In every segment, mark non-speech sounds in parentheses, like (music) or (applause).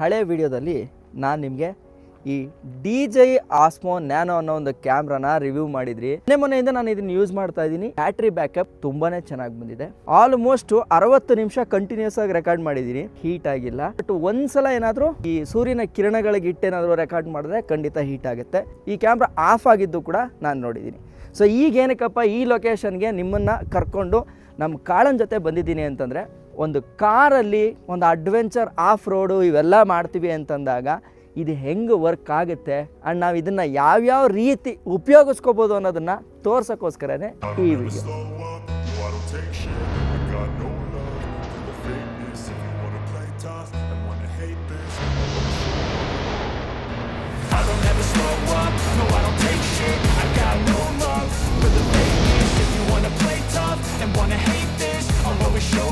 ಹಳೆ ವಿಡಿಯೋದಲ್ಲಿ ನಾನು ನಿಮಗೆ ಈ ಡಿ ಜೈ ಆಸ್ಮೋ ನ್ಯಾನೋ ಅನ್ನೋ ಒಂದು ಕ್ಯಾಮ್ರಾನ ರಿವ್ಯೂ ಮಾಡಿದ್ರಿ. ಮೊನ್ನೆ ಮೊನ್ನೆಯಿಂದ ನಾನು ಇದನ್ನ ಯೂಸ್ ಮಾಡ್ತಾ ಇದ್ದೀನಿ. ಬ್ಯಾಟ್ರಿ ಬ್ಯಾಕಪ್ ತುಂಬಾನೇ ಚೆನ್ನಾಗಿ ಬಂದಿದೆ. ಆಲ್ಮೋಸ್ಟ್ ಅರವತ್ತು ನಿಮಿಷ ಕಂಟಿನ್ಯೂಸ್ ಆಗಿ ರೆಕಾರ್ಡ್ ಮಾಡಿದ್ದೀನಿ ಹೀಟ್ ಆಗಿಲ್ಲ. ಬಟ್ ಒಂದ್ಸಲ ಏನಾದರೂ ಈ ಸೂರ್ಯನ ಕಿರಣಗಳಿಗೆ ಇಟ್ಟೇನಾದರೂ ರೆಕಾರ್ಡ್ ಮಾಡಿದ್ರೆ ಖಂಡಿತ ಹೀಟ್ ಆಗುತ್ತೆ. ಈ ಕ್ಯಾಮ್ರಾ ಆಫ್ ಆಗಿದ್ದು ಕೂಡ ನಾನು ನೋಡಿದ್ದೀನಿ ಸೊ ಈಗ ಏನಕ್ಕಪ್ಪ, ಈ ಲೊಕೇಶನ್ಗೆ ನಿಮ್ಮನ್ನು ಕರ್ಕೊಂಡು ನಮ್ಮ ಕಾಳನ್ ಜೊತೆ ಬಂದಿದ್ದೀನಿ ಅಂತಂದರೆ ಒಂದು ಕಾರಲ್ಲಿ ಒಂದು ಅಡ್ವೆಂಚರ್ ಆಫ್ ರೋಡು ಇವೆಲ್ಲ ಮಾಡ್ತೀವಿ ಅಂತಂದಾಗ ಇದು ಹೆಂಗೆ ವರ್ಕ್ ಆಗುತ್ತೆ ಅಂಡ್ ನಾವು ಇದನ್ನು ಯಾವ್ಯಾವ ರೀತಿ ಉಪಯೋಗಿಸ್ಕೋಬೋದು ಅನ್ನೋದನ್ನು ತೋರ್ಸೋಕ್ಕೋಸ್ಕರನೇ ಈ video. Show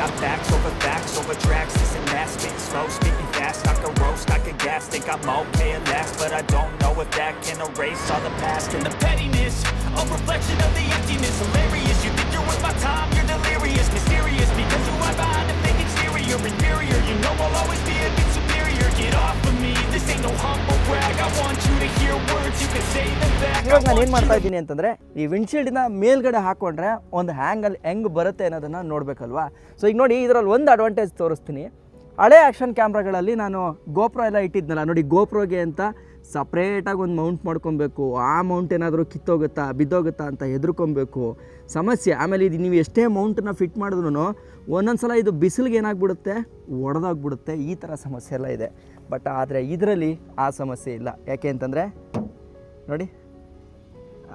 got facts over facts over tracks, this and that. Spitting slow, speaking fast, I can roast, I can gas. Think I'm okay at last, but I don't know if that can erase all the past. And the pettiness, a reflection of the emptiness. Hilarious, you think you're worth my time, you're delirious Mysterious, because you are behind a fake exterior. Inferior, you know I'll always be a ಇವಾಗ ನಾನು ಏನು ಮಾಡ್ತಾ ಇದ್ದೀನಿ ಅಂತಂದರೆ ಈ ವಿಂಡ್ಶೀಲ್ಡಿನ ಮೇಲ್ಗಡೆ ಹಾಕೊಂಡ್ರೆ ಒಂದು ಹ್ಯಾಂಗಲ್ ಹೆಂಗೆ ಬರುತ್ತೆ ಅನ್ನೋದನ್ನು ನೋಡಬೇಕಲ್ವಾ? ಸೊ ಈಗ ನೋಡಿ ಇದರಲ್ಲಿ ಒಂದು ಅಡ್ವಾಂಟೇಜ್ ತೋರಿಸ್ತೀನಿ. ಹಳೆ ಆ್ಯಕ್ಷನ್ ಕ್ಯಾಮ್ರಾಗಳಲ್ಲಿ ನಾನು ಗೋಪ್ರೋ ಎಲ್ಲ ಇಟ್ಟಿದ್ನಲ್ಲ ನೋಡಿ ಗೋಪ್ರೋಗೆ ಅಂತ ಸಪ್ರೇಟಾಗಿ ಒಂದು ಮೌಂಟ್ ಮಾಡ್ಕೊಬೇಕು. ಆ ಮೌಂಟ್ ಏನಾದರೂ ಕಿತ್ತೋಗುತ್ತಾ, ಬಿದ್ದೋಗುತ್ತಾ ಅಂತ ಹೆದರ್ಕೊಬೇಕು. ಸಮಸ್ಯೆ. ಆಮೇಲೆ ಇದು ನೀವು ಎಷ್ಟೇ ಮೌಂಟನ್ನ ಫಿಟ್ ಮಾಡಿದ್ರು ಒಂದೊಂದು ಸಲ ಇದು ಬಿಸಿಲಿಗೆ ಏನಾಗ್ಬಿಡುತ್ತೆ? ಒಡೆದಾಗ್ಬಿಡುತ್ತೆ. ಈ ಥರ ಸಮಸ್ಯೆ ಎಲ್ಲ ಇದೆ. ಬಟ್ ಆದರೆ ಇದರಲ್ಲಿ ಆ ಸಮಸ್ಯೆ ಇಲ್ಲ. ಯಾಕೆ ಅಂತಂದರೆ, ನೋಡಿ,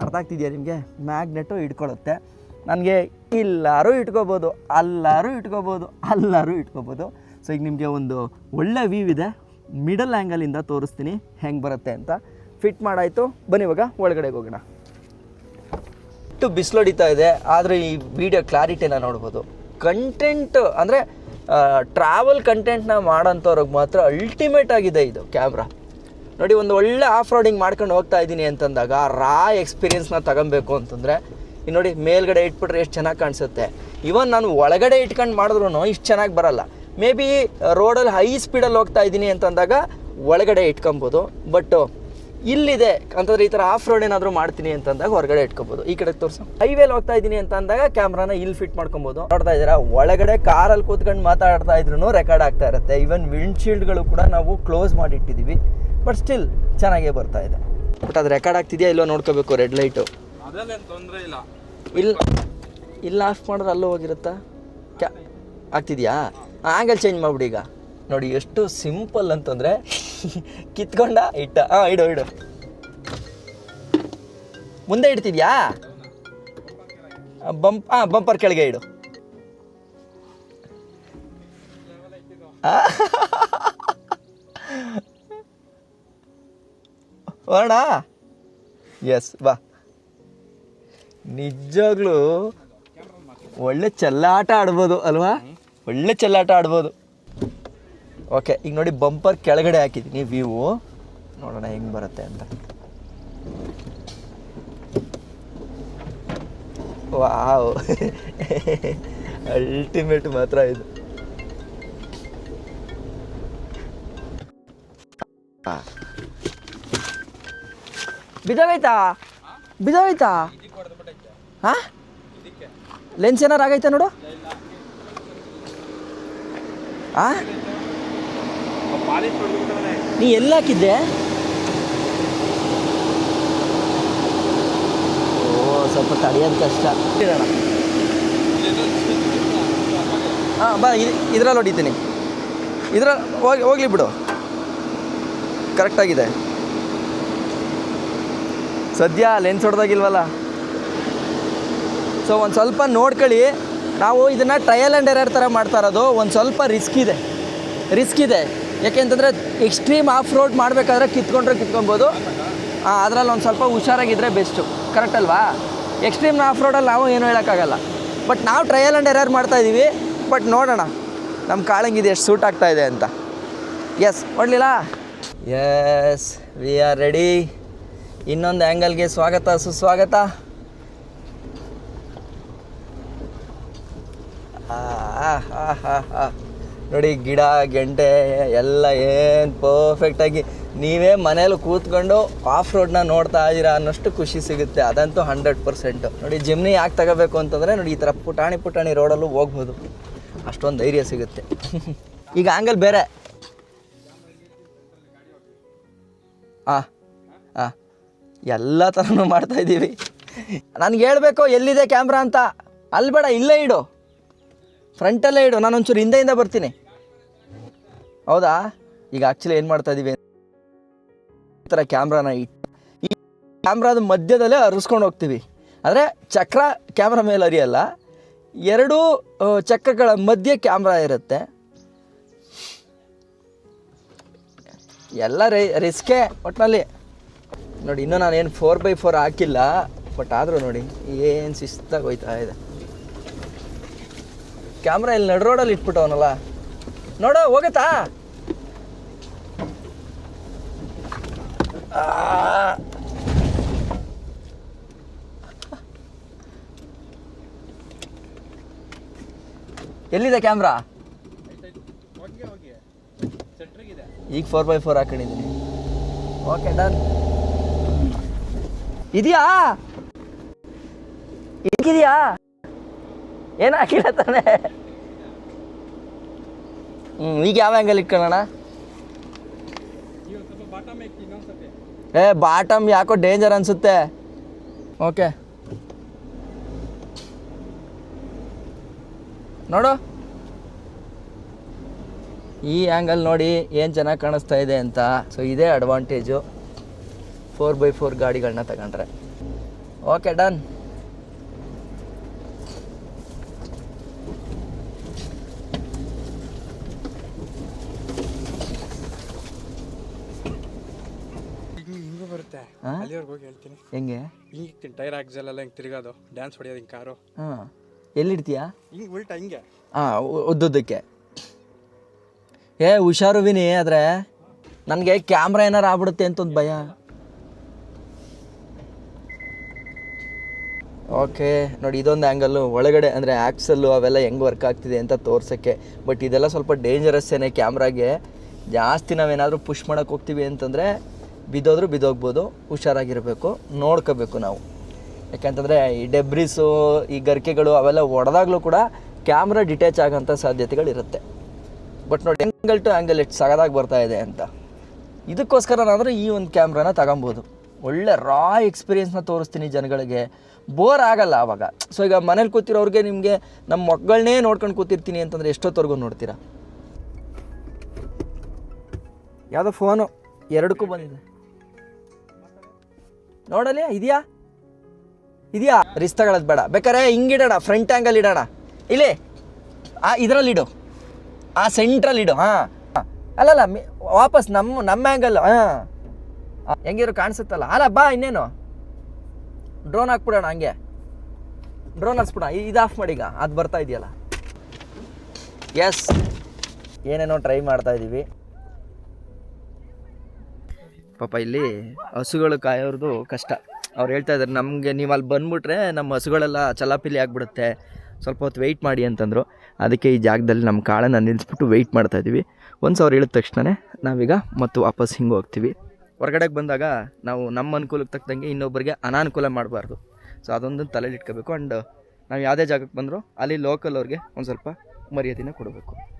ಅರ್ಥ ಆಗ್ತಿದೆಯಾ ನಿಮಗೆ? ಮ್ಯಾಗ್ನೆಟು ಇಟ್ಕೊಳ್ಳುತ್ತೆ. ನನಗೆ ಎಲ್ಲರೂ ಇಟ್ಕೋಬೋದು. ಎಲ್ಲರೂ ಇಟ್ಕೋಬೋದು. ಎಲ್ಲರೂ ಇಟ್ಕೋಬೋದು. ಸೊ ಈಗ ನಿಮಗೆ ಒಂದು ಒಳ್ಳೆ ವ್ಯೂ ಇದೆ. ಮಿಡಲ್ ಆ್ಯಂಗಲಿಂದ ತೋರಿಸ್ತೀನಿ. ಹೆಂಗೆ ಬರುತ್ತೆ ಅಂತ. ಫಿಟ್ ಮಾಡಾಯಿತು. ಬನ್ನಿ ಇವಾಗ ಒಳಗಡೆಗೆ ಹೋಗೋಣ. ಇಟ್ಟು ಬಿಸಿಲೊಡಿತಾ ಇದೆ. ಆದರೆ ಈ ವಿಡಿಯೋ ಕ್ಲಾರಿಟಿನ ನೋಡ್ಬೋದು. ಕಂಟೆಂಟ್ ಅಂದರೆ ಟ್ರಾವೆಲ್ ಕಂಟೆಂಟ್ನ ಮಾಡೋಂಥವ್ರಿಗೆ ಮಾತ್ರ ಅಲ್ಟಿಮೇಟ್ ಆಗಿದೆ ಇದು ಕ್ಯಾಮ್ರಾ ನೋಡಿ, ಒಂದು ಒಳ್ಳೆ ಆಫ್ ರೋಡಿಂಗ್ ಮಾಡ್ಕೊಂಡು ಹೋಗ್ತಾ ಇದ್ದೀನಿ ಅಂತಂದಾಗ ರಾ ಎಕ್ಸ್ಪೀರಿಯನ್ಸ್ನ ತಗೊಬೇಕು ಅಂತಂದರೆ, ಈ ನೋಡಿ ಮೇಲ್ಗಡೆ ಇಟ್ಬಿಟ್ರೆ ಎಷ್ಟು ಚೆನ್ನಾಗಿ ಕಾಣಿಸುತ್ತೆ. ಇವನ್ ನಾನು ಒಳಗಡೆ ಇಟ್ಕೊಂಡು ಮಾಡಿದ್ರು ಇಷ್ಟು ಚೆನ್ನಾಗಿ ಬರಲ್ಲ. ಮೇ ಬಿ ರೋಡಲ್ಲಿ ಹೈ ಸ್ಪೀಡಲ್ಲಿ ಹೋಗ್ತಾ ಇದ್ದೀನಿ ಅಂತಂದಾಗ ಒಳಗಡೆ ಇಟ್ಕೊಬೋದು. ಬಟ್ ಇಲ್ಲಿದೆ ಅಂತಂದ್ರೆ ಈ ಥರ ಆಫ್ ರೋಡ್ ಏನಾದರೂ ಮಾಡ್ತೀನಿ ಅಂತಂದಾಗ ಹೊರಗಡೆ ಇಟ್ಕೋಬೋದು. ಈ ಕಡೆ ತೋರಿಸು. ಹೈವೇಲಿ ಹೋಗ್ತಾ ಇದ್ದೀನಿ ಅಂತ ಅಂದಾಗ ಕ್ಯಾಮ್ರಾನ ಇಲ್ಲಿ ಫಿಟ್ ಮಾಡ್ಕೊಬೋದು. ನೋಡ್ತಾ ಇದ್ದೀರಾ? ಒಳಗಡೆ ಕಾರಲ್ಲಿ ಕೂತ್ಕೊಂಡು ಮಾತಾಡ್ತಾ ಇದ್ರು ರೆಕಾರ್ಡ್ ಆಗ್ತಾ ಇರುತ್ತೆ. ಈವನ್ ವಿಂಡ್ಶೀಲ್ಡ್ಗಳು ಕೂಡ ನಾವು ಕ್ಲೋಸ್ ಮಾಡಿಟ್ಟಿದ್ದೀವಿ. ಬಟ್ ಸ್ಟಿಲ್ ಚೆನ್ನಾಗೇ ಬರ್ತಾ ಇದೆ. ಬಟ್ ಅದು ರೆಕಾರ್ಡ್ ಆಗ್ತಿದೆಯಾ ಇಲ್ಲೋ ನೋಡ್ಕೋಬೇಕು ರೆಡ್ ಲೈಟು ತೊಂದರೆ ಇಲ್ಲ. ಇಲ್ಲ. ಇಲ್ಲ ಆಫ್ ಮಾಡಿದ್ರೆ ಅಲ್ಲೂ ಹೋಗಿರುತ್ತಾ? ಕ್ಯಾ ಆಗ್ತಿದ್ಯಾ? ಆ್ಯಂಗಲ್ ಚೇಂಜ್ ಮಾಡ್ಬಿಡಿ ಈಗ. ನೋಡಿ, ಎಷ್ಟು ಸಿಂಪಲ್ ಅಂತಂದರೆ (laughs) ಕಿತ್ಕೊಂಡ ಇಟ್ಟ. ಹಾಂ ಇಡು ಇಡು. ಮುಂದೆ ಇಡ್ತಿದ್ಯಾ? ಬಂಪ್ ಹಾಂ ಬಂಪರ್ ಕೆಳಗೆ ಇಡು? ಹೋಗೋಣ (laughs) ಎಸ್ ಬಾ. ನಿಜವಾಗ್ಲೂ ಒಳ್ಳೆ ಚೆಲ್ಲಾಟ ಆಡ್ಬೋದು, ಅಲ್ವಾ? ಒಳ್ಳೆ ಚೆಲ್ಲಾಟ ಆಡ್ಬೋದು. ಓಕೆ ಈಗ ನೋಡಿ ಬಂಪರ್ ಕೆಳಗಡೆ ಹಾಕಿದ್ದೀನಿ ವ್ಯೂ ನೋಡೋಣ ಹೆಂಗೆ ಬರುತ್ತೆ ಅಂತ. ವಾವ್. ಅಲ್ಟಿಮೇಟ್ ಮಾತ್ರ ಇದು. ಬಿದ್ದೋಗೈತಾ? ಬಿದ್ದೋಗೈತಾ? ಹಾಂ? ಲೆನ್ಸ್ ಏನಾರು ಆಗೈತಾ ನೋಡು? ಆ? ನೀ ಎಲ್ಲ ಹಾಕಿದ್ದೆ? ಓ, ಸ್ವಲ್ಪ ತಡೆಯೋದು ಕಷ್ಟ. ಹಾಂ, ಬಾ ಇದ್ರಲ್ಲಿ ಹೊಡಿತೀನಿ. ಇದ್ರ, ಹೋಗಿ, ಹೋಗ್ಲಿ ಬಿಡು. ಕರೆಕ್ಟಾಗಿದೆ ಸದ್ಯ ಲೆನ್ಸ್ ಹೊಡೆದಾಗಿಲ್ವಲ್ಲ? ಸೊ ಒಂದು ಸ್ವಲ್ಪ ನೋಡ್ಕೊಳ್ಳಿ. ನಾವು ಇದನ್ನು ಟ್ರಯಲ್ ಆ್ಯಂಡ್ ಎರರ್ ಥರ ಮಾಡ್ತಾ ಇರೋದು. ಒಂದು ಸ್ವಲ್ಪ ರಿಸ್ಕ್ ಇದೆ. ರಿಸ್ಕ್ ಇದೆ. ಯಾಕೆಂತಂದರೆ ಎಕ್ಸ್ಟ್ರೀಮ್ ಆಫ್ ರೋಡ್ ಮಾಡಬೇಕಾದ್ರೆ ಕಿತ್ಕೊಂಡ್ರೆ ಕಿತ್ಕೊಬೋದು. ಅದರಲ್ಲಿ ಒಂದು ಸ್ವಲ್ಪ ಹುಷಾರಾಗಿದ್ದರೆ ಬೆಸ್ಟು ಕರೆಕ್ಟ್ ಅಲ್ವಾ? ಎಕ್ಸ್ಟ್ರೀಮ್ ಆಫ್ ರೋಡಲ್ಲಿ ನಾವು ಏನು ಹೇಳೋಕ್ಕಾಗಲ್ಲ. ಬಟ್ ನಾವು ಟ್ರಯಲ್ ಆ್ಯಂಡ್ ಎರರ್ ಮಾಡ್ತಾ ಇದ್ದೀವಿ ಬಟ್ ನೋಡೋಣ. ನಮ್ಮ ಕಾಳಂಗಿದೆ ಎಷ್ಟು ಸೂಟ್ ಆಗ್ತಾ ಇದೆ ಅಂತ. ಎಸ್ ಹೊಡ್ಲಿಲ್ಲ ಎಸ್ ವಿ ಆರ್ ರೆಡಿ ಇನ್ನೊಂದು ಆ್ಯಂಗಲ್ಗೆ ಸ್ವಾಗತ, ಸುಸ್ವಾಗತ. ಆ. ನೋಡಿ, ಗಿಡ, ಗೆಂಟೆ, ಎಲ್ಲ ಏನು ಪರ್ಫೆಕ್ಟಾಗಿ ನೀವೇ ಮನೇಲಿ ಕೂತ್ಕೊಂಡು ಆಫ್ ರೋಡ್ನ ನೋಡ್ತಾ ಇದ್ದೀರಾ ಅನ್ನೋಷ್ಟು ಖುಷಿ ಸಿಗುತ್ತೆ. ಅದಂತೂ ಹಂಡ್ರೆಡ್ ಪರ್ಸೆಂಟು ನೋಡಿ ಜಿಮ್ನಿ ಯಾಕೆ ತಗೋಬೇಕು ಅಂತಂದರೆ, ನೋಡಿ, ಈ ಥರ ಪುಟಾಣಿ ಪುಟಾಣಿ ರೋಡಲ್ಲೂ ಹೋಗ್ಬೋದು. ಅಷ್ಟೊಂದು ಧೈರ್ಯ ಸಿಗುತ್ತೆ. (laughs) ಈಗ ಆಂಗಲ್ ಬೇರೆ. ಆ ಆ. ಎಲ್ಲ ಥರನೂ ಮಾಡ್ತಾ ಇದ್ದೀವಿ. ನನಗೆ ಹೇಳಬೇಕು ಎಲ್ಲಿದೆ ಕ್ಯಾಮ್ರಾ ಅಂತ? ಅಲ್ಲಿ ಬೇಡ ಇಲ್ಲೇ ಇಡು. ಫ್ರಂಟಲ್ಲೇ ಇಡು, ನಾನು ಒಂಚೂರು ಹಿಂದೆಯಿಂದ ಬರ್ತೀನಿ. ಹೌದಾ? ಈಗ ಆ್ಯಕ್ಚುಲಿ ಏನು ಮಾಡ್ತಾ ಇದ್ದೀವಿ ಈ ಥರ ಕ್ಯಾಮ್ರಾನ ಇಟ್ಟು ಈ ಕ್ಯಾಮ್ರಾದ ಮಧ್ಯದಲ್ಲೇ ಅರಿಸ್ಕೊಂಡು ಹೋಗ್ತೀವಿ. ಅಂದರೆ ಚಕ್ರ ಕ್ಯಾಮ್ರಾ ಮೇಲೆ ಅರಿಯಲ್ಲ ಎರಡೂ ಚಕ್ರಗಳ ಮಧ್ಯೆ ಕ್ಯಾಮ್ರಾ ಇರುತ್ತೆ. ಎಲ್ಲ ರೈ, ರಿಸ್ಕೇ ಒಟ್ಟಿನಲ್ಲಿ ನೋಡಿ, ಇನ್ನೂ ನಾನು ಏನು ಫೋರ್ ಬೈ ಫೋರ್ ಹಾಕಿಲ್ಲ ಬಟ್ ಆದರೂ ನೋಡಿ, ಏನು ಶಿಸ್ತಾಗಿ ಹೋಯ್ತಾ ಇದೆ. ಕ್ಯಾಮ್ರಾ ಇಲ್ಲಿ ನಡು ರೋಡಲ್ಲಿ ಇಟ್ಬಿಟ್ಟವನಲ್ಲ. ನೋಡು, ಹೋಗತ್ತಾ. ಎಲ್ಲಿದೆ ಕ್ಯಾಮ್ರಾ ಈಗ ಫೋರ್ ಬೈ ಫೋರ್ ಹಾಕೊಂಡಿದ್ದೀನಿ. ಓಕೆ ಡನ್ ಇದೆಯಾ? ಇದೆಯಾ ಏನು ಹಾಕಿಲ್ಲ ತಾನೆ. ಹ್ಞೂ ಈಗ ಯಾವ ಆ್ಯಂಗಲ್ ಇಟ್ಕೊಳ್ಳೋಣ? ಏ ಬಾಟಮ್ ಯಾಕೋ ಡೇಂಜರ್ ಅನಿಸುತ್ತೆ. ಓಕೆ ನೋಡು. ಈ ಆ್ಯಂಗಲ್ ನೋಡಿ ಏನು ಚೆನ್ನಾಗಿ ಕಾಣಿಸ್ತಾ ಇದೆ ಅಂತ. ಸೊ ಇದೇ ಅಡ್ವಾಂಟೇಜು ಫೋರ್ ಬೈ ಫೋರ್ ಗಾಡಿಗಳನ್ನ ತಗೊಂಡ್ರೆ. ಓಕೆ ಡನ್ ಹಿಂಗ್ ಹಿಂಗೂ ಬರುತ್ತೆ ಹಾ? ಅಲ್ಲಿವರೆಗೆ ಹೋಗಿ ಹೇಳ್ತೀನಿ. ಹೆಂಗೆ? ಇಕ್ತೀನಿ ಟೈರ್ ಆಕ್ಸಲ್ ಎಲ್ಲ ಹಿಂಗೆ ತಿರ್ಗೋದು. ಡ್ಯಾನ್ಸ್ ಹೊಡಿಯೋದು ಹಿಂಗೆ ಕಾರು. ಹಾಂ. ಎಲ್ಲಿಡ್ತೀಯಾ? ಹಿಂಗೆ ಉಲ್ಟಾ ಹಿಂಗೆ. ಹಾಂ ಉದ್ದುದ್ದಕ್ಕೆ. ಏ ಹುಷಾರು ವಿನಿ ಆದರೆ ನನಗೆ ಕ್ಯಾಮ್ರಾ ಏನಾರು ಆಗ್ಬಿಡುತ್ತೆ ಅಂತ ಒಂದು ಭಯ. ಓಕೆ ನೋಡಿ ಇದೊಂದು ಆ್ಯಂಗಲ್ಲು ಒಳಗಡೆ ಅಂದರೆ ಆ್ಯಕ್ಸಲ್ಲು ಅವೆಲ್ಲ ಹೆಂಗೆ ವರ್ಕ್ ಆಗ್ತಿದೆ ಅಂತ ತೋರ್ಸೋಕ್ಕೆ. ಬಟ್ ಇದೆಲ್ಲ ಸ್ವಲ್ಪ ಡೇಂಜರಸ್ ಏನೇ ಕ್ಯಾಮ್ರಾಗೆ. ಜಾಸ್ತಿ ನಾವೇನಾದರೂ ಪುಷ್ ಮಾಡೋಕ್ಕೆ ಹೋಗ್ತೀವಿ ಅಂತಂದರೆ ಬಿದ್ದೋದ್ರೂ ಬಿದ್ದೋಗ್ಬೋದು ಹುಷಾರಾಗಿರಬೇಕು ನೋಡ್ಕೋಬೇಕು ನಾವು. ಯಾಕೆಂತಂದರೆ ಈ ಡೆಬ್ರಿಸು ಈ ಗರಿಕೆಗಳು ಅವೆಲ್ಲ ಒಡೆದಾಗಲೂ ಕೂಡ ಕ್ಯಾಮ್ರಾ ಡಿಟ್ಯಾಚ್ ಆಗೋಂಥ ಸಾಧ್ಯತೆಗಳಿರುತ್ತೆ. ಬಟ್ ನೋಡಿ ಆ್ಯಂಗಲ್ ಟು ಆ್ಯಂಗಲ್ ಎಷ್ಟು ಸಗದಾಗಿ ಬರ್ತಾ ಇದೆ ಅಂತ. ಇದಕ್ಕೋಸ್ಕರ ನಾನು ಈ ಒಂದು ಕ್ಯಾಮ್ರಾನ ತಗೊಬೋದು. ಒಳ್ಳೆ ರಾ ಎಕ್ಸ್ಪೀರಿಯೆನ್ಸ್ನ ತೋರಿಸ್ತೀನಿ ಜನಗಳಿಗೆ. ಬೋರ್ ಆಗಲ್ಲ ಆವಾಗ ಸೊ ಈಗ ಮನೇಲಿ ಕೂತಿರೋರಿಗೆ ನಿಮಗೆ ನಮ್ಮ ಮಕ್ಕಳನ್ನೇ ನೋಡ್ಕೊಂಡು ಕೂತಿರ್ತೀನಿ ಅಂತಂದರೆ ಎಷ್ಟೊತ್ತವರೆಗೂ ನೋಡ್ತೀರಾ? ಯಾವುದೋ ಫೋನು ಎರಡಕ್ಕೂ ಬಂದಿದೆ. ನೋಡಲಿ, ಇದೆಯಾ? ಇದೆಯಾ? ರಿಸ್ ತಗೊಳ್ಳೋದು ಬೇಡ. ಬೇಕಾರೆ ಹಿಂಗಿಡೋಣ ಫ್ರಂಟ್ ಆ್ಯಂಗಲ್ ಇಡೋಣ. ಇಲ್ಲಿ, ಆ, ಇದರಲ್ಲಿ ಇಡು. ಆ ಸೆಂಟ್ರಲ್ಲಿ ಇಡು, ಹಾಂ. ಅಲ್ಲಲ್ಲ ವಾಪಸ್ ನಮ್ಮ ನಮ್ಮ ಆ್ಯಂಗಲ್ ಹಾಂ. ಹೆಂಗಿದ್ರು ಕಾಣಿಸುತ್ತಲ್ಲ. ಅಲ್ಲ, ಬಾ, ಇನ್ನೇನು. ಡ್ರೋನ್ ಹಾಕ್ಬಿಡೋಣ ಹಂಗೆ. ಡ್ರೋನ್ ಹಚ್ಬಿಡೋಣ ಇದು ಆಫ್ ಮಾಡಿ ಈಗ ಅದು ಬರ್ತಾ ಇದೆಯಲ್ಲ. ಎಸ್ ಏನೇನೋ ಟ್ರೈ ಮಾಡ್ತಾ ಇದ್ದೀವಿ ಪಾಪ ಇಲ್ಲಿ ಹಸುಗಳು ಕಾಯೋರ್ದು ಕಷ್ಟ. ಅವ್ರು ಹೇಳ್ತಾ ಇದ್ದಾರೆ ನಮಗೆ ನೀವು ಅಲ್ಲಿ ಬಂದ್ಬಿಟ್ರೆ ನಮ್ಮ ಹಸುಗಳೆಲ್ಲ ಚಲಾಪಿಲಿ ಆಗಿಬಿಡುತ್ತೆ. ಸ್ವಲ್ಪ ಹೊತ್ತು ವೆಯ್ಟ್ ಮಾಡಿ ಅಂತಂದರು. ಅದಕ್ಕೆ ಈ ಜಾಗದಲ್ಲಿ ನಮ್ಮ ಕಾಳನ್ನು ನಿಲ್ಲಿಸ್ಬಿಟ್ಟು ವೆಯ್ಟ್ ಮಾಡ್ತಾ ಇದ್ದೀವಿ. ಒಂದು ಸಾವಿರ ಹೇಳಿದ ತಕ್ಷಣ ನಾವೀಗ ಮತ್ತು ವಾಪಸ್ ಹಿಂಗೆ ಹೋಗ್ತೀವಿ. ಹೊರಗಡೆಗೆ ಬಂದಾಗ ನಾವು ನಮ್ಮ ಅನುಕೂಲಕ್ಕೆ ತಕ್ಕಂಗೆ ಇನ್ನೊಬ್ಬರಿಗೆ ಅನಾನುಕೂಲ ಮಾಡಬಾರ್ದು. ಸೊ ಅದೊಂದು ತಲೆಯಲ್ಲಿ ಇಟ್ಕೋಬೇಕು. ಆ್ಯಂಡ್ ನಾವು ಯಾವುದೇ ಜಾಗಕ್ಕೆ ಬಂದರೂ ಅಲ್ಲಿ ಲೋಕಲ್ ಅವ್ರಿಗೆ ಒಂದು ಸ್ವಲ್ಪ ಮರ್ಯಾದೆನ ಕೊಡಬೇಕು.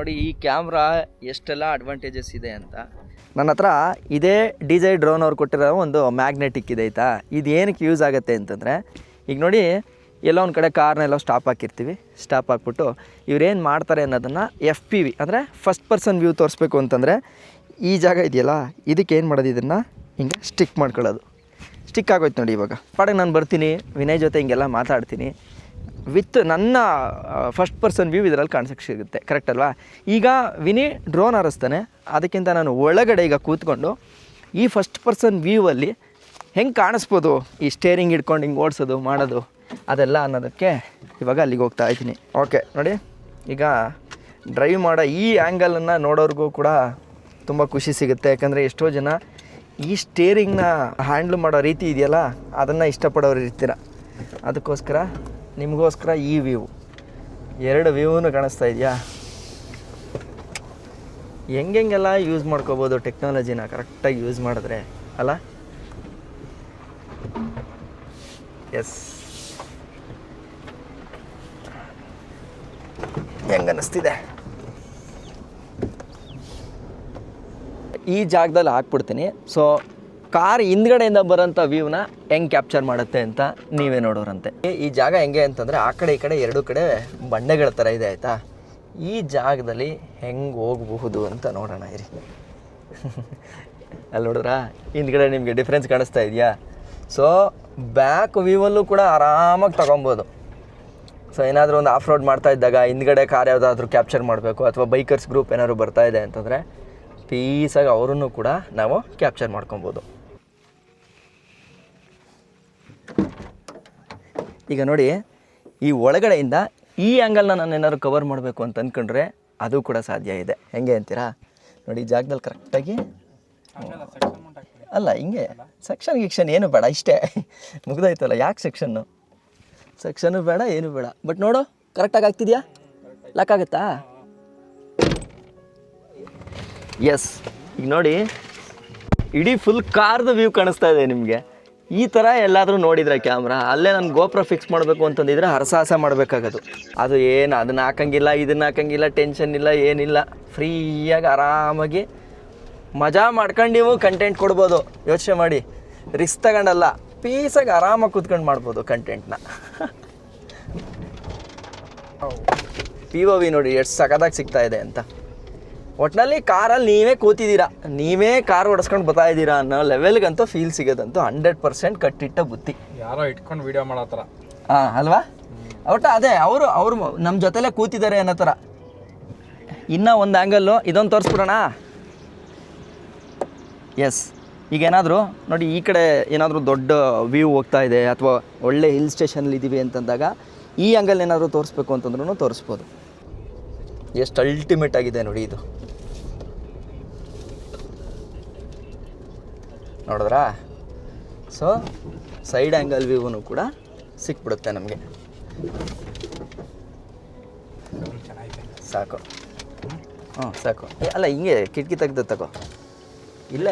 ನೋಡಿ ಈ ಕ್ಯಾಮ್ರಾ ಎಷ್ಟೆಲ್ಲ ಅಡ್ವಾಂಟೇಜಸ್ ಇದೆ ಅಂತ. ನನ್ನ ಹತ್ರ ಇದೇ ಡಿ ಜೈ ಡ್ರೋನ್ ಅವ್ರು ಕೊಟ್ಟಿರೋ ಒಂದು ಮ್ಯಾಗ್ನೆಟಿಕ್ ಇದೆ ಆಯಿತಾ? ಇದು ಏನಕ್ಕೆ ಯೂಸ್ ಆಗುತ್ತೆ ಅಂತಂದರೆ, ಈಗ ನೋಡಿ ಎಲ್ಲೋ ಒಂದು ಕಡೆ ಕಾರ್ನೆಲ್ಲ ಸ್ಟಾಪ್ ಹಾಕಿರ್ತೀವಿ. ಸ್ಟಾಪ್ ಹಾಕ್ಬಿಟ್ಟು ಇವ್ರೇನು ಮಾಡ್ತಾರೆ ಅನ್ನೋದನ್ನು ಎಫ್ ಪಿ ವಿ ಅಂದರೆ ಫಸ್ಟ್ ಪರ್ಸನ್ ವ್ಯೂ ತೋರಿಸ್ಬೇಕು ಅಂತಂದರೆ ಈ ಜಾಗ ಇದೆಯಲ್ಲ, ಇದಕ್ಕೆ ಏನು ಮಾಡೋದು ಇದನ್ನು? ಹಿಂಗೆ ಸ್ಟಿಕ್ ಮಾಡ್ಕೊಳ್ಳೋದು. ಸ್ಟಿಕ್ ಆಗೋಯ್ತು ನೋಡಿ ಇವಾಗ. ಪಾಡಕ್ಕೆ ನಾನು ಬರ್ತೀನಿ, ವಿನಯ್ ಜೊತೆ ಹಿಂಗೆಲ್ಲ ಮಾತಾಡ್ತೀನಿ. ವಿತ್ ನನ್ನ ಫಸ್ಟ್ ಪರ್ಸನ್ ವ್ಯೂ ಇದರಲ್ಲಿ ಕಾಣಿಸೋಕ್ಕೆ ಸಿಗುತ್ತೆ. ಕರೆಕ್ಟ್ ಅಲ್ವಾ? ಈಗ ವಿನಿ ಡ್ರೋನ್ ಹಾರಿಸ್ತಾನೆ. ಅದಕ್ಕಿಂತ ನಾನು ಒಳಗಡೆ ಈಗ ಕೂತ್ಕೊಂಡು ಈ ಫಸ್ಟ್ ಪರ್ಸನ್ ವ್ಯೂವಲ್ಲಿ ಹೆಂಗೆ ಕಾಣಿಸ್ಬೋದು? ಈ ಸ್ಟೇರಿಂಗ್ ಹಿಡ್ಕೊಂಡು ಹಿಂಗೆ ಓಡಿಸೋದು ಮಾಡೋದು ಅದೆಲ್ಲ ಅನ್ನೋದಕ್ಕೆ ಇವಾಗ ಅಲ್ಲಿಗೆ ಹೋಗ್ತಾ ಇದ್ದೀನಿ. ಓಕೆ ನೋಡಿ ಈಗ ಡ್ರೈವ್ ಮಾಡೋ ಈ ಆ್ಯಂಗಲನ್ನು ನೋಡೋರಿಗೂ ಕೂಡ ತುಂಬ ಖುಷಿ ಸಿಗುತ್ತೆ. ಯಾಕಂದರೆ ಎಷ್ಟೋ ಜನ ಈ ಸ್ಟೇರಿಂಗ್ನ ಹ್ಯಾಂಡ್ಲ್ ಮಾಡೋ ರೀತಿ ಇದೆಯಲ್ಲ ಅದನ್ನು ಇಷ್ಟಪಡೋರು ಇರ್ತೀರ ಅದಕ್ಕೋಸ್ಕರ ನಿಮಗೋಸ್ಕರ ಈ ವ್ಯೂ ಎರಡು ವ್ಯೂನು ಕಾಣಿಸ್ತಾ ಇದೆಯಾ? ಹೆಂಗೆಲ್ಲ ಯೂಸ್ ಮಾಡ್ಕೋಬೋದು ಟೆಕ್ನಾಲಜಿನ ಕರೆಕ್ಟಾಗಿ ಯೂಸ್ ಮಾಡಿದ್ರೆ, ಅಲ್ಲ? ಎಸ್ ಅನ್ನಿಸ್ತಿದೆ ಈ ಜಾಗದಲ್ಲಿ ಹಾಕ್ಬಿಡ್ತೀನಿ. ಸೊ ಕಾರ್ ಹಿಂದ್ಗಡೆಯಿಂದ ಬರೋಂಥ ವ್ಯೂನ ಹೆಂಗೆ ಕ್ಯಾಪ್ಚರ್ ಮಾಡುತ್ತೆ ಅಂತ ನೀವೇ ನೋಡೋರಂತೆ. ಈ- ಜಾಗ ಹೆಂಗೆ ಅಂತಂದರೆ ಆ ಕಡೆ ಈ ಕಡೆ ಎರಡು ಕಡೆ ಬಂಡೆಗಳ ಥರ ಇದೆ ಆಯಿತಾ? ಈ ಜಾಗದಲ್ಲಿ ಹೆಂಗೆ ಹೋಗಬಹುದು ಅಂತ ನೋಡೋಣ ಇರಿ. ಅಲ್ಲಿ ನೋಡಿದ್ರಾ? ಹಿಂದ್ಗಡೆ ನಿಮಗೆ ಡಿಫ್ರೆನ್ಸ್ ಕಾಣಿಸ್ತಾ ಇದೆಯಾ? ಸೊ ಬ್ಯಾಕ್ ವ್ಯೂವಲ್ಲೂ ಕೂಡ ಆರಾಮಾಗಿ ತೊಗೊಬೋದು. ಸೊ ಏನಾದರೂ ಒಂದು ಆಫ್ ರೋಡ್ ಮಾಡ್ತಾ ಇದ್ದಾಗ ಹಿಂದ್ಗಡೆ ಕಾರ್ ಯಾವುದಾದ್ರೂ ಕ್ಯಾಪ್ಚರ್ ಮಾಡಬೇಕು ಅಥವಾ ಬೈಕರ್ಸ್ ಗ್ರೂಪ್ ಏನಾದ್ರು ಬರ್ತಾ ಇದೆ ಅಂತಂದರೆ ಪೀಸಾಗಿ ಅವರನ್ನು ಕೂಡ ನಾವು ಕ್ಯಾಪ್ಚರ್ ಮಾಡ್ಕೊಬೋದು. ಈಗ ನೋಡಿ ಈ ಒಳಗಡೆಯಿಂದ ಈ ಆ್ಯಂಗಲ್ನ ನಾನು ಏನಾದ್ರು ಕವರ್ ಮಾಡಬೇಕು ಅಂತ ಅಂದ್ಕೊಂಡ್ರೆ ಅದು ಕೂಡ ಸಾಧ್ಯ ಇದೆ. ಹೆಂಗೆ ಅಂತೀರಾ? ನೋಡಿ ಈ ಜಾಗದಲ್ಲಿ ಕರೆಕ್ಟಾಗಿ ಅಲ್ಲ ಹಿಂಗೆ. ಸೆಕ್ಷನ್ ಗಿಕ್ಷನ್ ಏನು ಬೇಡ ಇಷ್ಟೇ. ಮುಗ್ದಾಯ್ತಲ್ಲ ಯಾಕೆ ಸೆಕ್ಷನ್ನು ಸೆಕ್ಷನು ಬೇಡ ಏನು ಬೇಡ. ಬಟ್ ನೋಡು ಕರೆಕ್ಟಾಗಿ ಆಗ್ತಿದ್ಯಾ ಲಾಕ್ ಆಗುತ್ತಾ? ಎಸ್ ಈಗ ನೋಡಿ ಇಡೀ ಫುಲ್ ಕಾರ್ದು ವ್ಯೂ ಕಾಣಿಸ್ತಾ ಇದೆ ನಿಮಗೆ. ಈ ಥರ ಎಲ್ಲಾದರೂ ನೋಡಿದ್ರೆ ಕ್ಯಾಮ್ರಾ, ಅಲ್ಲೇ ನಾನು ಗೋಪ್ರ ಫಿಕ್ಸ್ ಮಾಡಬೇಕು ಅಂತಂದಿದ್ರೆ ಹರಸಾಹಸ ಮಾಡಬೇಕಾಗದು. ಅದು ಏನು ಅದನ್ನ ಹಾಕಂಗಿಲ್ಲ, ಇದನ್ನ ಹಾಕಂಗಿಲ್ಲ ಟೆನ್ಷನ್ ಇಲ್ಲ, ಏನಿಲ್ಲ. ಫ್ರೀಯಾಗಿ ಆರಾಮಾಗಿ ಮಜಾ ಮಾಡ್ಕೊಂಡು ನೀವು ಕಂಟೆಂಟ್ ಕೊಡ್ಬೋದು. ಯೋಚನೆ ಮಾಡಿ. ರಿಸ್ಕ್ ತಗೊಂಡಲ್ಲ ಪೀಸಾಗಿ ಆರಾಮಾಗಿ ಕೂತ್ಕೊಂಡು ಮಾಡ್ಬೋದು ಕಂಟೆಂಟ್ನ ಪಿ ಓ ವಿ ನೋಡಿ, ಎಷ್ಟು ಸಖತ್ತಾಗಿ ಸಿಗ್ತಾ ಇದೆ ಅಂತ. ಒಟ್ಟಿನಲ್ಲಿ ಕಾರಲ್ಲಿ ನೀವೇ ಕೂತಿದ್ದೀರಾ? ನೀವೇ ಕಾರ್ ಓಡಿಸ್ಕೊಂಡು ಬರ್ತಾ ಇದ್ದೀರಾ ಅನ್ನೋ ಲೆವೆಲ್ಗಂತೂ ಫೀಲ್ ಸಿಗೋದಂತೂ ಹಂಡ್ರೆಡ್ ಪರ್ಸೆಂಟ್ ಕಟ್ಟಿಟ್ಟ ಬುತ್ತಿ ಯಾರೋ ಇಟ್ಕೊಂಡು ವಿಡಿಯೋ ಮಾಡತ್ತಾರ ಹಾಂ ಅಲ್ವಾ? ಒಟ್ಟು ಅದೇ ಅವರು ಅವರು ನಮ್ಮ ಜೊತೆಲೇ ಕೂತಿದ್ದಾರೆ ಅನ್ನೋ ಥರ. ಇನ್ನೂ ಒಂದು ಆ್ಯಂಗಲ್ಲು ಇದೊಂದು ತೋರಿಸ್ಬಿಡೋಣ? ಎಸ್ ಈಗ ಏನಾದರೂ ನೋಡಿ ಈ ಕಡೆ ಏನಾದರೂ ದೊಡ್ಡ ವ್ಯೂ ಹೋಗ್ತಾ ಇದೆ ಅಥವಾ ಒಳ್ಳೆ ಹಿಲ್ ಸ್ಟೇಷನಲ್ಲಿ ಇದ್ದೀವಿ ಅಂತಂದಾಗ ಈ ಆ್ಯಂಗಲ್ ಏನಾದರೂ ತೋರಿಸ್ಬೇಕು ಅಂತಂದ್ರೂ ತೋರಿಸ್ಬೋದು. ಎಷ್ಟು ಅಲ್ಟಿಮೇಟ್ ಆಗಿದೆ ನೋಡಿ ಇದು. ನೋಡಿದ್ರಾ? ಸೊ ಸೈಡ್ ಆ್ಯಂಗಲ್ ವ್ಯೂನು ಕೂಡ ಸಿಕ್ಬಿಡುತ್ತೆ ನಮಗೆ. ಸಾಕು. ಹ್ಞೂ ಸಾಕು. ಅಲ್ಲ, ಹಿಂಗೆ ಕಿಟಕಿ ತೆಗ್ದು ತಗೋ. ಇಲ್ಲ.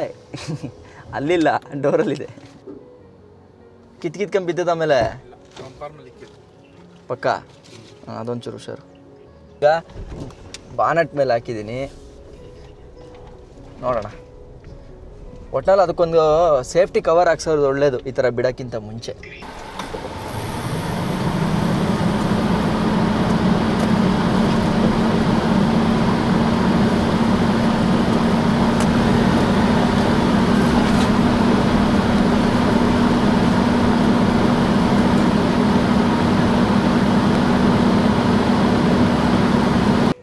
ಅಲ್ಲಿಲ್ಲ, ಡೋರಲ್ಲಿದೆ. ಕಿತ್ ಕಿತ್ಕೊಂಡ್ ಬಿದ್ದದ ಆಮೇಲೆ? ಪಕ್ಕ? ಹಾಂ ಅದೊಂಚೂರು ಹುಷಾರು. ಈಗ ಬಾನಟ್ ಮೇಲೆ ಹಾಕಿದ್ದೀನಿ. ನೋಡೋಣ. ಒಟ್ನಲ್ಲಿ ಅದಕ್ಕೊಂದು ಸೇಫ್ಟಿ ಕವರ್ ಹಾಕ್ಸೋದು ಒಳ್ಳೇದು ಈ ಥರ ಬಿಡೋಕ್ಕಿಂತ ಮುಂಚೆ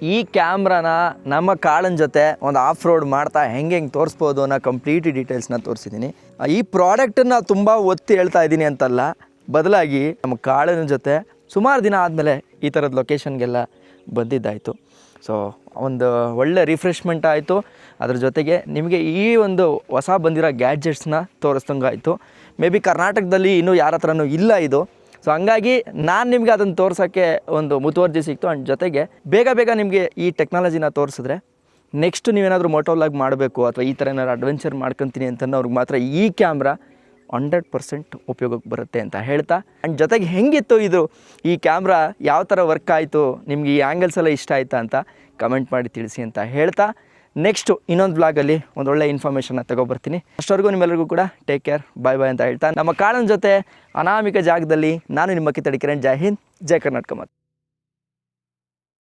ಈ ಕ್ಯಾಮ್ರಾನ ನಮ್ಮ ಕಾಳನ ಜೊತೆ ಒಂದು ಆಫ್ ರೋಡ್ ಮಾಡ್ತಾ ಹೆಂಗೆ ಹೆಂಗೆ ತೋರಿಸ್ಬೋದು ಅನ್ನೋ ಕಂಪ್ಲೀಟ್ ಡೀಟೇಲ್ಸ್ನ ತೋರಿಸಿದ್ದೀನಿ. ಈ ಪ್ರಾಡಕ್ಟನ್ನು ತುಂಬ ಒತ್ತಿ ಹೇಳ್ತಾ ಇದ್ದೀನಿ ಅಂತಲ್ಲ, ಬದಲಾಗಿ ನಮ್ಮ ಕಾಳನ ಜೊತೆ ಸುಮಾರು ದಿನ ಆದಮೇಲೆ ಈ ಥರದ ಲೊಕೇಶನ್ಗೆಲ್ಲ ಬಂದಿದ್ದಾಯಿತು. ಸೊ ಒಂದು ಒಳ್ಳೆ ರಿಫ್ರೆಶ್ಮೆಂಟ್ ಆಯಿತು. ಅದ್ರ ಜೊತೆಗೆ ನಿಮಗೆ ಈ ಒಂದು ಹೊಸ ಬಂದಿರೋ ಗ್ಯಾಡ್ಜೆಟ್ಸ್ನ ತೋರಿಸ್ದಂಗಾಯಿತು. ಮೇ ಬಿ ಕರ್ನಾಟಕದಲ್ಲಿ ಇನ್ನೂ ಯಾರ ಹತ್ರನೂ ಇಲ್ಲ ಇದು. ಸೊ ಹಂಗಾಗಿ ನಾನು ನಿಮಗೆ ಅದನ್ನು ತೋರ್ಸೋಕ್ಕೆ ಒಂದು ಮುತುವರ್ಜಿ ಸಿಕ್ತು. ಆ್ಯಂಡ್ ಜೊತೆಗೆ ಬೇಗ ಬೇಗ ನಿಮಗೆ ಈ ಟೆಕ್ನಾಲಜಿನ ತೋರಿಸಿದ್ರೆ ನೆಕ್ಸ್ಟ್ ನೀವೇನಾದರೂ ಮೋಟೋಲಾಗ್ ಮಾಡಬೇಕು ಅಥವಾ ಈ ಥರ ಏನಾದ್ರು ಅಡ್ವೆಂಚರ್ ಮಾಡ್ಕೊತೀನಿ ಅಂತನ್ನೋರ್ಗೆ ಮಾತ್ರ ಈ ಕ್ಯಾಮ್ರಾ ಹಂಡ್ರೆಡ್ ಪರ್ಸೆಂಟ್ ಉಪಯೋಗಕ್ಕೆ ಬರುತ್ತೆ ಅಂತ ಹೇಳ್ತಾ. ಆ್ಯಂಡ್ ಜೊತೆಗೆ ಹೆಂಗಿತ್ತು ಇದು? ಈ ಕ್ಯಾಮ್ರಾ ಯಾವ ಥರ ವರ್ಕ್ ಆಯಿತು? ನಿಮಗೆ ಈ ಆ್ಯಂಗಲ್ಸ್ ಎಲ್ಲ ಇಷ್ಟ ಆಯ್ತಾ ಅಂತ ಕಮೆಂಟ್ ಮಾಡಿ ತಿಳಿಸಿ ಅಂತ ಹೇಳ್ತಾ. ನೆಕ್ಸ್ಟು ಇನ್ನೊಂದು ಬ್ಲಾಗಲ್ಲಿ ಒಂದು ಒಳ್ಳೆ ಇನ್ಫಾರ್ಮೇಷನ್ನ ತಗೊಬರ್ತೀನಿ. ಅಷ್ಟವರೆಗೂ ನಿಮ್ಮೆಲ್ಲರಿಗೂ ಕೂಡ ಟೇಕ್ ಕೇರ್ ಬಾಯ್ ಬಾಯ್ ಅಂತ ಹೇಳ್ತಾ, ನಮ್ಮ ಕಾಳನ್ ಜೊತೆ ಅನಾಮಿಕ ಜಾಗದಲ್ಲಿ ನಾನು ನಿಮ್ಮ ಕಿತ್ತಡಿ ಕಿರಣ್, ಜೈ ಹಿಂದ್, ಜೈ ಕರ್ನಾಟಕ ಮಾತು.